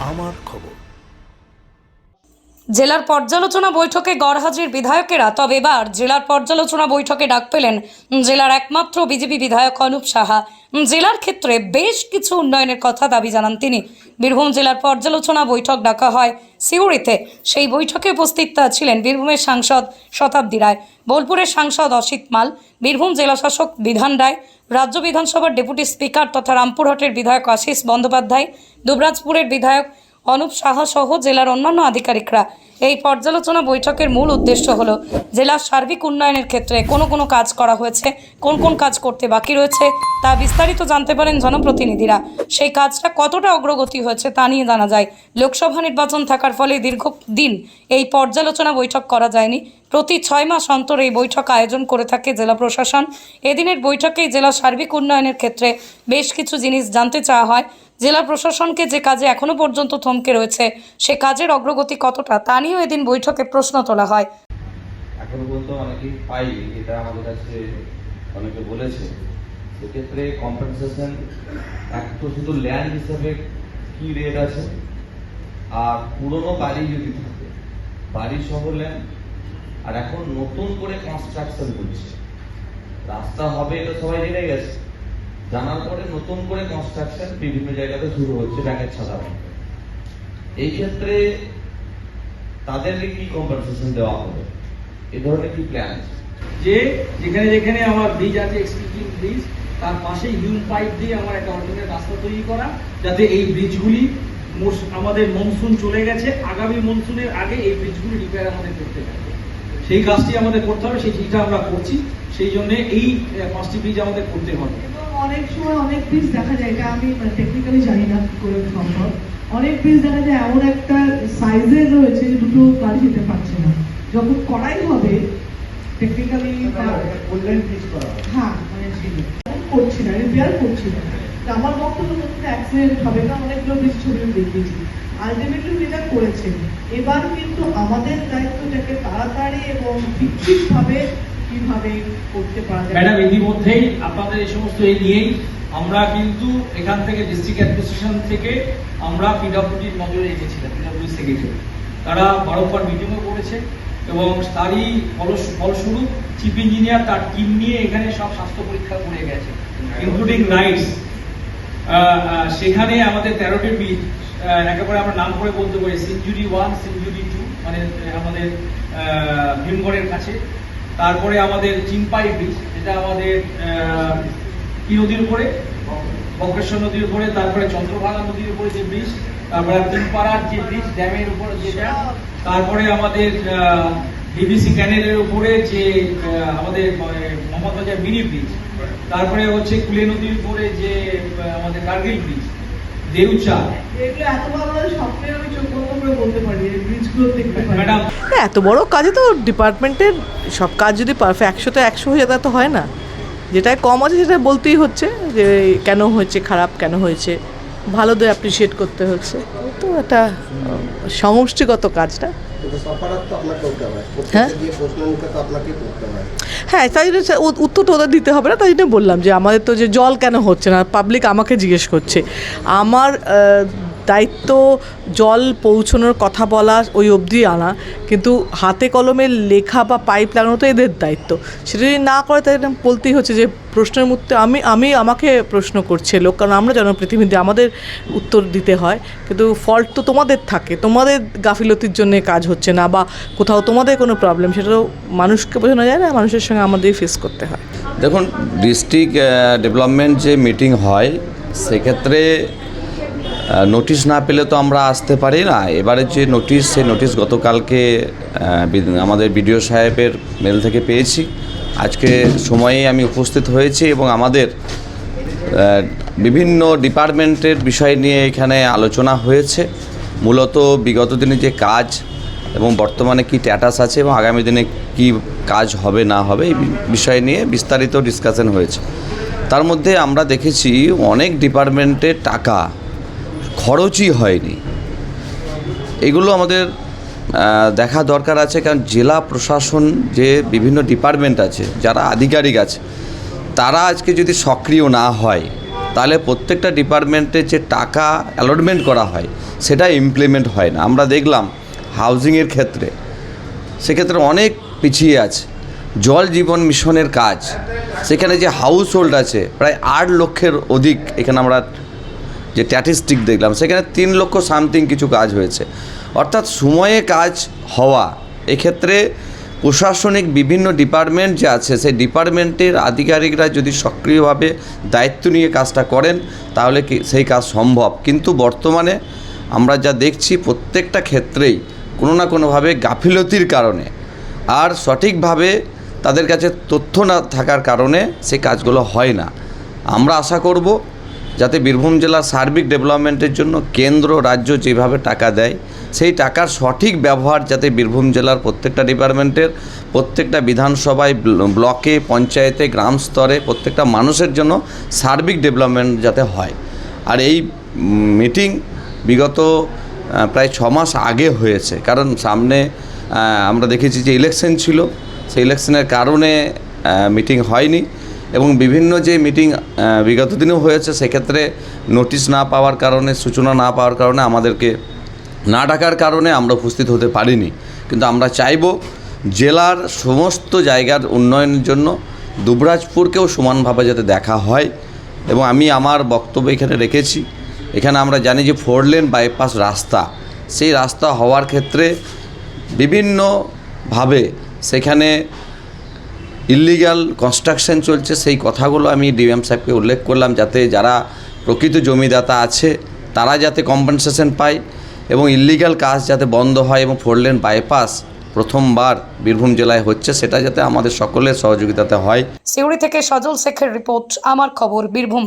আমার খবর। জেলার পর্যালোচনা বৈঠকে গড়হাজির বিধায়কেরা, তবে এবার জেলার পর্যালোচনা বৈঠকে ডাক পেলেন জেলার একমাত্র বিজেপি বিধায়ক অনুপ সাহা। জেলার ক্ষেত্রে বেশ কিছু উন্নয়নের কথা দাবি জানান তিনি। বীরভূম জেলার পর্যালোচনা বৈঠক ডাকা হয় সিউড়িতে। সেই বৈঠকে উপস্থিত ছিলেন বীরভূমের সাংসদ শতাব্দী রায়, বোলপুরের সাংসদ অসিত মাল, বীরভূম জেলাশাসক বিধান রায়, রাজ্য বিধানসভার ডেপুটি স্পিকার তথা রামপুরহাটের বিধায়ক আশিস বন্দ্যোপাধ্যায়, দুবরাজপুরের বিধায়ক অনুপ সাহা সহ জেলার অন্যান্য আধিকারিকরা। এই পর্যালোচনা বৈঠকের মূল উদ্দেশ্য হলো, জেলার সার্বিক উন্নয়নের ক্ষেত্রে কোন কোন কাজ করা হয়েছে, কোন কোন কাজ করতে বাকি রয়েছে, তা বিস্তারিত জানতে পারেন জনপ্রতিনিধিরা। সেই কাজটা কতটা অগ্রগতি হয়েছে তা নিয়ে জানা যায়। লোকসভা নির্বাচন থাকার ফলে দীর্ঘদিন এই পর্যালোচনা বৈঠক করা যায়নি। প্রতি ছয় মাস অন্তর এই বৈঠক আয়োজন করে থাকে জেলা প্রশাসন। এদিনের বৈঠকেই জেলা সার্বিক উন্নয়নের ক্ষেত্রে বেশ কিছু জিনিস জানতে চাওয়া হয়। জেলা প্রশাসনকে যে কাজে এখনও পর্যন্ত থমকে রয়েছে, সে কাজের অগ্রগতি কতটা, তা নিয়েও এদিন বৈঠকে প্রশ্ন তোলা হয়। এখনও পর্যন্ত অনেকেই পাইনি এটা আমাদের কাছে অনেকে বলেছে। সেক্ষেত্রে কম্পেনসেশন এক তো শুধু ল্যান্ড কি রেট আছে, আর পুরনো বাড়ি যদি থাকে বাড়ি সহ ল্যান্ড আর এখন নতুন করে কনস্ট্রাকশন রাস্তা হবে এটা সবাই জেনে গেছে। জানার পরে নতুন করে কনস্ট্রাকশন বিভিন্ন জায়গাতে শুরু হচ্ছে ব্যাংকের ছাড়া এই ক্ষেত্রে তাদেরকে কি কম্পেনসেশন দেওয়া হবে? এ ধরনের কি প্ল্যান যে যেখানে যেখানে আমার ব্রিজ আছে এক্সিস্টিং ব্রিজ তার পাশে হিউম পাইপ দিয়ে আমার একটা অল্টারনেট রাস্তা তৈরি করা, যাতে এই ব্রিজগুলি আমাদের মনসুন চলে গেছে, আগামী মনসুনের আগে এই ব্রিজগুলি রিপেয়ার আমাদের করতে হবে সেই কাজটি আমাদের করতে হবে সেই চিঠিটা আমরা করছি সেই জন্য এই পাঁচটি ব্রিজ আমাদের করতে হবে। এবং অনেক সময় অনেক পিস দেখা যায় এটা আমি টেকনিক্যালি জানি না কি করে সম্ভব। অনেক পিস দেখা যায় এমন একটা সাইজের রয়েছে যে দুটো গাড়ি যেতে পারছে না। যখন করাই হবে টেকনিক্যালি হ্যাঁ মানে করছি না রিপেয়ার করছি না। তো আমার বক্তব্য হচ্ছে অ্যাক্সিডেন্ট হবে না অনেকগুলো পিস ছবি দেখিয়েছি আলটিমেটলি যেটা করেছে এবার কিন্তু আমাদের দায়িত্বটাকে তাড়াতাড়ি ম্যাডাম, ইতিমধ্যেই আপনাদের এই সমস্ত এই নিয়েই আমরা কিন্তু এখান থেকে ডিস্ট্রিক্ট অ্যাডমিনিস্ট্রেশন থেকে আমরা পিডব্লিউডির নজরে রেখেছিলাম পিডব্লিউ সেক্রেটারি তারা বারংবার মিটিংও করেছে এবং তারই ফলস- ফলস্বরূপ চিফ ইঞ্জিনিয়ার তার টিম নিয়ে এখানে সব স্বাস্থ্য পরীক্ষা করে গেছে ইনক্লুডিং নাইটস সেখানে আমাদের তেরোটি ব্রিজ একেবারে আমরা নাম করে বলতে পারি সিঞ্জুরি ওয়ান সিঞ্জুরি টু মানে আমাদের ভীমগড়ের কাছে। তারপরে আমাদের চিম্পাই ব্রিজ যেটা আমাদের কি নদীর উপরে? বক্রেশ্বর নদীর উপরে, তারপরে চন্দ্রভাগা নদীর উপরে যে ব্রিজ তারপরে তিনপাড়ার যে ব্রিজ ড্যামের উপর যেটা তারপরে আমাদের ডিবিসি ক্যানেলের উপরে যে আমাদের বাজার মিনি ব্রিজ তারপরে হচ্ছে কুলে নদীর উপরে যে আমাদের কার্গিল ব্রিজ দেউচা এত বড় কাজে তো ডিপার্টমেন্টের সব কাজ যদি পারফেক্ট একশোতে একশো হয়ে যায় তো হয় না। যেটাই কম আছে সেটা বলতেই হচ্ছে যে কেন হয়েছে খারাপ কেন হয়েছে। ভালোদের অ্যাপ্রিসিয়েট করতে হচ্ছে। তো একটা সমষ্টিগত কাজটা। হ্যাঁ? দিয়ে হ্যাঁ তাই জন্য উত্তরটা ওদের দিতে হবে না তাই জন্য বললাম যে আমাদের তো যে জল কেন হচ্ছে না পাবলিক আমাকে জিজ্ঞেস করছে। আমার দায়িত্ব, জল পৌঁছানোর কথা বলা ওই অবধি আনা। কিন্তু হাতে কলমে লেখা বা পাইপ লাগানো তো এদের দায়িত্ব। সেটা যদি না করে তাই বলতেই হচ্ছে যে, প্রশ্নের মধ্যে আমি আমি আমাকে প্রশ্ন করছে লোক, কারণ আমরা জনপ্রতিনিধি, আমাদের উত্তর দিতে হয়। কিন্তু ফল্ট তো তোমাদের থাকে। তোমাদের গাফিলতির জন্য কাজ হচ্ছে না, বা কোথাও তোমাদের কোনো প্রবলেম সেটা তো মানুষকে বোঝানো যায় না, মানুষের সঙ্গে আমাদেরই ফেস করতে হয়। দেখুন ডিস্ট্রিক্ট ডেভেলপমেন্ট যে মিটিং হয়, সেক্ষেত্রে নোটিশ না পেলে তো আমরা আসতে পারি না। এবারে যে নোটিশ সেই নোটিশ গতকালকে আমাদের বিডিও সাহেবের মেল থেকে পেয়েছি। আজকে সময়ে আমি উপস্থিত হয়েছি এবং আমাদের বিভিন্ন ডিপার্টমেন্টের বিষয় নিয়ে এখানে আলোচনা হয়েছে। মূলত বিগত দিনে যে কাজ এবং বর্তমানে কি স্ট্যাটাস আছে এবং আগামী দিনে কি কাজ হবে, না হবে, এই বিষয় নিয়ে বিস্তারিত ডিসকাশন হয়েছে। তার মধ্যে আমরা দেখেছি অনেক ডিপার্টমেন্টের টাকা খরচই হয়নি। এগুলো আমাদের দেখা দরকার আছে কারণ জেলা প্রশাসন যে বিভিন্ন ডিপার্টমেন্ট আছে, যারা আধিকারিক আছে, তারা আজকে যদি সক্রিয় না হয়, তাহলে প্রত্যেকটা ডিপার্টমেন্টে যে টাকা অ্যালটমেন্ট করা হয়, সেটা ইমপ্লিমেন্ট হয় না। আমরা দেখলাম হাউজিংয়ের ক্ষেত্রে, সেক্ষেত্রে অনেক পিছিয়ে আছে। জল জীবন মিশনের কাজ, সেখানে যে হাউস হোল্ড আছে, প্রায় আট লক্ষের অধিক এখানে আমরা যে স্ট্যাটিস্টিক দেখলাম, সেখানে তিন লক্ষ সামথিং কিছু কাজ হয়েছে। অর্থাৎ সময়ে কাজ হওয়া, এক্ষেত্রে প্রশাসনিক বিভিন্ন ডিপার্টমেন্ট যে আছে, সেই ডিপার্টমেন্টের আধিকারিকরা যদি সক্রিয়ভাবে দায়িত্ব নিয়ে কাজটা করেন, তাহলে সেই কাজ সম্ভব? কিন্তু বর্তমানে আমরা যা দেখছি, প্রত্যেকটা ক্ষেত্রেই কোনো না কোনোভাবে গাফিলতির কারণে আর সঠিকভাবে তাদের কাছে তথ্য না থাকার কারণে সেই কাজগুলো হয় না। আমরা আশা করব যাতে বীরভূম জেলার সার্বিক ডেভেলপমেন্টের জন্য কেন্দ্র, রাজ্য যেভাবে টাকা দেয়, সেই টাকার সঠিক ব্যবহার যাতে বীরভূম জেলার প্রত্যেকটা ডিপার্টমেন্টের, প্রত্যেকটা বিধানসভায় ব্ল- ব্লকে, পঞ্চায়েতে, গ্রাম স্তরে প্রত্যেকটা মানুষের জন্য সার্বিক ডেভেলপমেন্ট যাতে হয়। আর এই মিটিং বিগত প্রায় ছ মাস আগে হয়েছে। কারণ সামনে আমরা দেখেছি যে ইলেকশন ছিল। সেই ইলেকশনের কারণে মিটিং হয়নি। এবং বিভিন্ন যে মিটিং বিগত দিনেও হয়েছে, সেক্ষেত্রে নোটিশ না পাওয়ার কারণে, সূচনা না পাওয়ার কারণে আমাদেরকে না ডাকার কারণে আমরা উপস্থিত হতে পারিনি। কিন্তু আমরা চাইব জেলার সমস্ত জায়গার উন্নয়নের জন্য দুবরাজপুরকেও সমানভাবে যাতে দেখা হয় এবং আমি আমার বক্তব্য এখানে রেখেছি। এখানে আমরা জানি যে ফোর লেন বাইপাস রাস্তা, সেই রাস্তা হওয়ার ক্ষেত্রে বিভিন্নভাবে সেখানে ইলিগাল কনস্ট্রাকশন চলছে, সেই কথাগুলো আমি ডিএম সাহেবকে উল্লেখ করলাম যাতে যারা প্রকৃত জমিদাতা আছে, তারা যাতে কম্পেনসেশন পায় এবং ইলিগাল কাজ যাতে বন্ধ হয় এবং ফোর লেন বাইপাস প্রথমবার বীরভূম জেলায় হচ্ছে, সেটা যাতে আমাদের সকলের সহযোগিতাতে হয়। সিউড়ি থেকে সজল শেখের রিপোর্ট, আমার খবর বীরভূম।